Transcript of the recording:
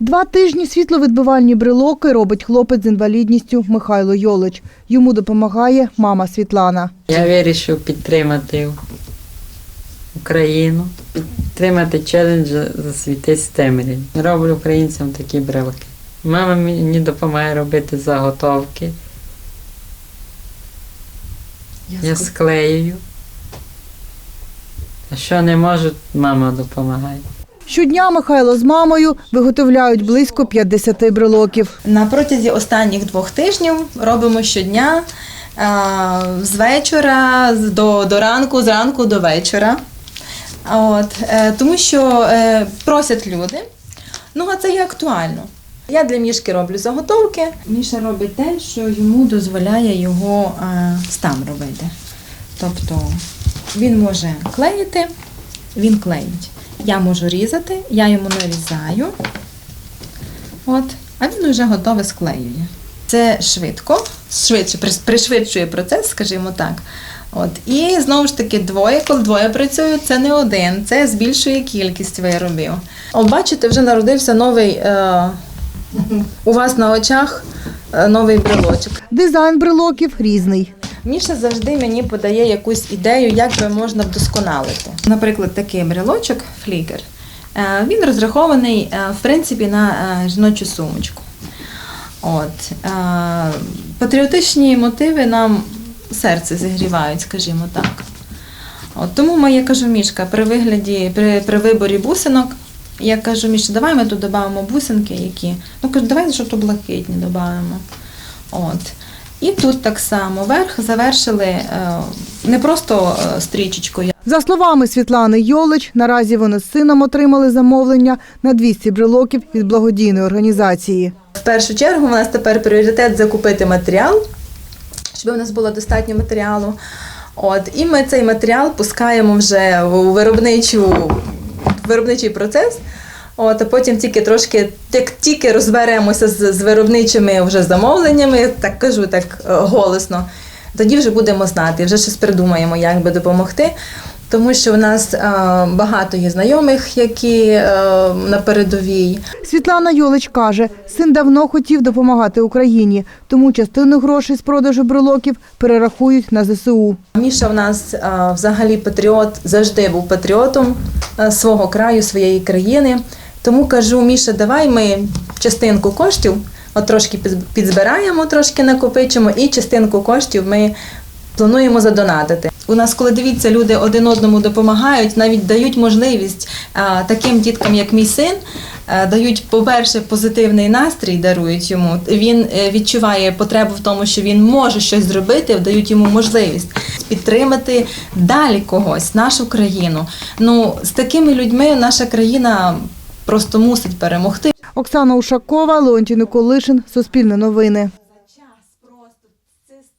Два тижні світловідбивальні брелоки робить хлопець з інвалідністю Михайло Йолич. Йому допомагає мама Світлана. Я вирішив підтримати Україну, підтримати челендж засвітись в темряві. Роблю українцям такі брелки. Мама мені допомагає робити заготовки. Я склеюю. А що не можу, мама допомагає. Щодня Михайло з мамою виготовляють близько 50 брелоків. На протязі останніх двох тижнів робимо щодня з вечора до, до ранку, з ранку до вечора. От, е, тому що е, просять люди. Ну, а це є актуально. Я для мішки роблю заготовки. Міша робить те, що йому дозволяє його е, стан робити. Тобто він може клеїти, він клеїть. Я можу різати, я йому нарізаю. От, а він вже готове склеює. Це швидко, швидше пришвидшує процес, скажімо так. От. І знову ж таки, двоє, коли двоє працюють, це не один, це збільшує кількість виробів. О, бачите, вже народився новий е, у вас на очах е, новий брелочок. Дизайн брелоків різний. Міша завжди мені подає якусь ідею, як би можна вдосконалити. Наприклад, такий брелочок флікер. Е, Він розрахований е, в принципі на е, жіночу сумочку. От. Патріотичні мотиви нам серце зігрівають, скажімо так. От, тому ми, я кажу, Мішка, при вигляді, при, при виборі бусинок, я кажу, Міша, давай ми тут додамо бусинки, які. Ну кажу, давай що то блакитні додамо. От. І тут так само верх завершили е, не просто е, стрічечкою. За словами Світлани Йолич, наразі вони з сином отримали замовлення на 200 брелоків від благодійної організації. В першу чергу у нас тепер пріоритет закупити матеріал, щоб у нас було достатньо матеріалу. От, і ми цей матеріал пускаємо вже у виробничу, виробничий процес. От, а потім тільки трошки, як тільки розберемося з, з виробничими вже замовленнями, так кажу так е, голосно, тоді вже будемо знати, вже щось придумаємо, як би допомогти. Тому що в нас е, багато є знайомих, які е, на передовій. Світлана Йолич каже, син давно хотів допомагати Україні, тому частину грошей з продажу брелоків перерахують на ЗСУ. Міша в нас взагалі патріот, завжди був патріотом свого краю, своєї країни. Тому кажу, Міша, давай ми частинку коштів, от трошки під- підзбираємо, трошки накопичимо, і частинку коштів ми плануємо задонатити. У нас, коли дивіться, люди один одному допомагають, навіть дають можливість таким діткам, як мій син, дають, по-перше, позитивний настрій, дарують йому. Він е, відчуває потребу в тому, що він може щось зробити, дають йому можливість підтримати далі когось, нашу країну. Ну, з такими людьми наша країна просто мусить перемогти. Оксана Ушакова, Леонтій Николишин, Суспільне новини.